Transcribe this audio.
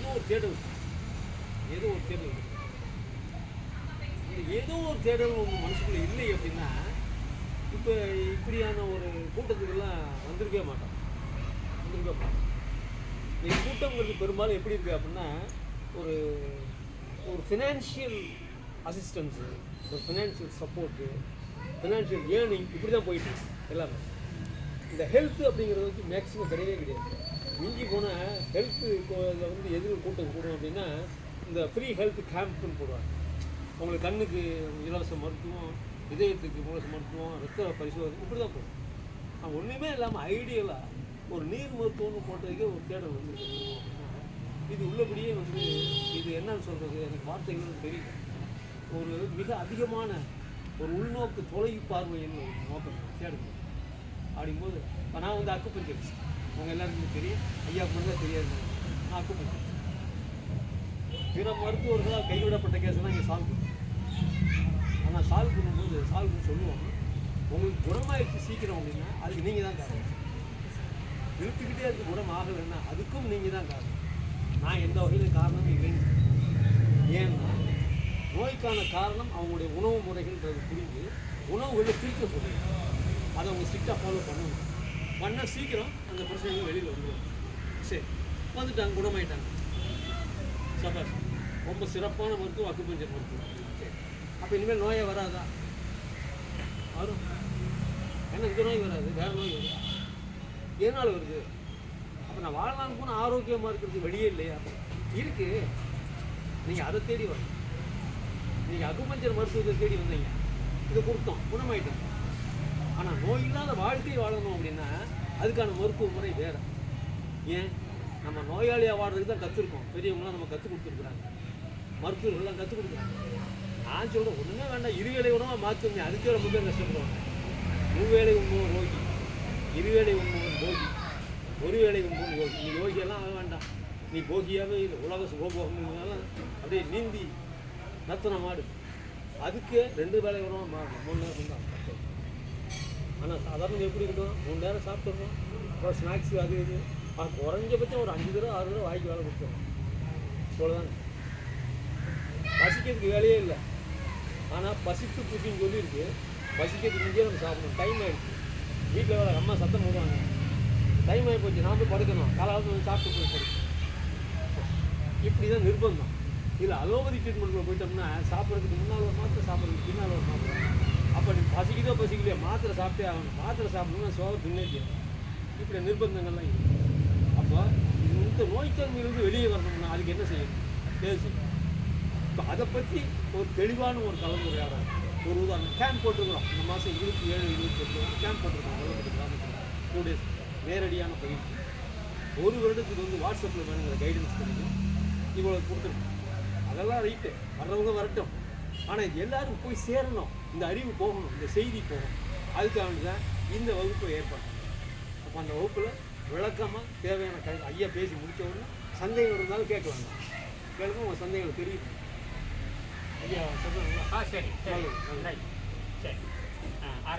ஏதோ ஒரு தேடல் ஏதோ ஒரு தேடல் இந்த ஏதோ ஒரு தேடல் உங்கள் மனசுக்குள்ள இல்லை அப்படின்னா இப்போ இப்படியான ஒரு கூட்டத்துக்கெல்லாம் வந்திருக்கவே மாட்டோம். வந்திருக்கவே மாட்டோம். இந்த கூட்டங்கிறது பெரும்பாலும் எப்படி இருக்குது அப்படின்னா ஒரு ஒரு ஃபினான்ஷியல் அசிஸ்டன்ஸு ஒரு ஃபினான்ஷியல் சப்போர்ட்டு ஃபினான்ஷியல் ஏர்னிங் இப்படி தான் போயிட்டு எல்லாமே. இந்த ஹெல்த் அப்படிங்கிறது வந்து மேக்ஸிமம் கிடையவே கிடையாது. மிஞ்சி போனால் ஹெல்த்து வந்து எதிர் கூட்டம் கூடும் அப்படின்னா இந்த ஃப்ரீ ஹெல்த் கேம்ப்னு போடுவாங்க. உங்களுக்கு கண்ணுக்கு இலவச மருத்துவம் இதயத்துக்கு இலவச மருத்துவம் ரத்த பரிசோதனை இப்படி தான் போகும் ஆனால் ஒன்றுமே இல்லாமல் ஐடியலாக ஒரு நீர் மருத்துவம்னு போட்டதுக்கே ஒரு தேடல் வந்து இது உள்ளபடியே வந்து இது என்னன்னு சொல்கிறது எனக்கு வார்த்தைகள் தெரியல. ஒரு மிக அதிகமான ஒரு உள்நோக்கு தொலை பார்வை ஒரு நோக்கம் தேடுது. அப்படிங்கும்போது இப்போ நான் வந்து அக்குப்பஞ்சரிஸ்ட் அவங்க எல்லாருக்குமே தெரியும். ஐயா மட்டும் தான் தெரியாது. நான் அக்குப்பஞ்சரிஸ்ட் பிற மருத்துவர்களால் கைவிடப்பட்ட கேஸ்லாம் இங்கே சால்வ் ஆனால் சால்வ் பண்ணும்போது சால்வ் பண்ணி சொல்லுவாங்க. உங்களுக்கு குணமாயிடுச்சு சீக்கிரம் அப்படின்னா அதுக்கு நீங்கள் தான் காரணம். இழுத்துக்கிட்டே அதுக்கு குணம் ஆகலைன்னா அதுக்கும் நீங்கள் தான் காரணம். நான் எந்த வகையில் காரணமும் இல்லைன்னு ஏன்னா நோய்க்கான காரணம் அவங்களுடைய உணவு முறைகள்ன்றது புரிஞ்சு உணவுகளை பிரிக்க சொல்லுங்க அதை அவங்க ஸ்ட்ரிக்டாக ஃபாலோ பண்ணணும். பண்ணால் சீக்கிரம் அந்த பிரச்சனைகள் வெளியில் வந்துடும் சரி வந்துட்டாங்க குணமாயிட்டாங்க. சபாஷ் ரொம்ப சிறப்பான மருத்துவம் அக்குப்பஞ்சர் மருத்துவம். சரி அப்போ இனிமேல் நோயே வராதா? வரும். ஏன்னா இந்த நோய் வராது வேறு நோய் வருது எதனால் வருது? அப்போ நான் வாழலாம் போனால் ஆரோக்கியமாக இருக்கிறது வெளியே இல்லையா? இருக்கு. நீங்கள் அதை தேடி வரணும் நீங்கள் அக்குப்பஞ்சர் மருத்துவத்தை தேடி வந்தீங்க. இதை கொடுத்தோம் குணமாயிட்டோம். ஆனால் நோய் இல்லாத வாழ்க்கை வாழணும் அப்படின்னு அதுக்கான மருத்துவ முறை வேற. ஏன்? நம்ம நோயாளியாக வாடுறதுக்கு தான் கற்றுருக்கோம் பெரியவங்களாம் நம்ம கற்றுக் கொடுத்துருக்குறாங்க. மருத்துவர்கள்லாம் கற்றுக் கொடுக்குறாங்க. நான் சொல்கிறேன் ஒன்றுமே வேண்டாம். இருவேளை உணவாக மாற்றுங்க அதுக்கே ரொம்ப பேர் கஷ்டப்படுவாங்க. மூவேளை உண்பவன் ரோகி. இருவேளை உண்பவன் போகி. ஒரு வேளை உண்பவன் யோகி நீ யோகியெல்லாம் ஆக வேண்டாம். நீ போகியாகவே இல்லை. உலக சுகபோகம்னாலும் அப்படியே நீந்தி நத்தன மாடு. அதுக்கே ரெண்டு வேலை உணவாக மாறணும் மூணு நேரம் தான் ஆனால் சாதாரண எப்படி இருக்கும் மூணு நேரம் சாப்பிட்டுருக்கோம் அப்புறம் ஸ்நாக்ஸ் அது இது. அது குறைஞ்சபட்சம் ஒரு அஞ்சு தடவை ஆறு தடவை வாய்க்கு வேலை கொடுத்துருவோம் இவ்வளோதாங்க பசிக்கிறதுக்கு வேலையே இல்லை. ஆனால் பசித்து குச்சின்னு சொல்லியிருக்கு. பசிக்கிறதுக்கு முன்னே நம்ம சாப்பிடணும். டைம் ஆகிடுச்சு வீட்டில் வேலை அம்மா சத்தம் போடுவாங்க. டைம் ஆகி போச்சு. நான் போய் படுக்கணும். காலாவது வந்து சாப்பிட்டு போய் படுக்கணும். இப்படி தான் நிர்பந்தம். இதில் அலோபதி ட்ரீட்மெண்ட்டில் போயிட்டோம்னா சாப்பிட்றதுக்கு முன்னால் ஒரு சாப்பிட்றதுக்கு பின்னால் ஒரு மாத்திரை அப்போ நீ பசிக்குதோ பசிக்கலையோ? மாத்திரை சாப்பிட்டே ஆகணும். மாத்திரை சாப்பிடணும்னா சோகம் தின்னே செய்யணும். இப்படி நிர்பந்தங்கள்லாம் இருக்குது அப்போ இந்த நோய்த்தன்மையிலிருந்து வெளியே வரணும்னா அதுக்கு என்ன செய்யணும்? ஏது செய்யணும் இப்போ அதை பற்றி ஒரு தெளிவான ஒரு கலந்துரையாடல். ஒரு உதாரணம். கேம்ப் போட்டிருக்கிறோம். இந்த மாதம் இருபத்தி ஏழு இருபத்தி எட்டு கேம்ப் போட்டுருக்கோம் டூ டேஸ் நேரடியான பயிற்சி. ஒரு வருடத்துக்கு வந்து வாட்ஸ்அப்பில் வேணுங்கிற கைடன்ஸ் கிடைக்கும். இவ்வளோ கொடுத்துருக்கோம். அதெல்லாம் ரைட்டு வர்றவங்க வரட்டும். ஆனால் இது எல்லாரும் போய் சேரணும். இந்த அறிவு போகணும் இந்த செய்தி போகணும். அதுக்காக தான் இந்த வகுப்பை ஏற்பாடு அப்போ அந்த வகுப்பில் விளக்கமாக தேவையான கை ஐயா பேசி முடிச்ச உடனே சந்தேகம் இருந்தாலும் கேட்க வேண்டாம் கேளுங்க உங்கள் சந்தேகங்கள் தெரியும் ஐயா சொல்லுங்களா ஆ சரி சரி. சரி.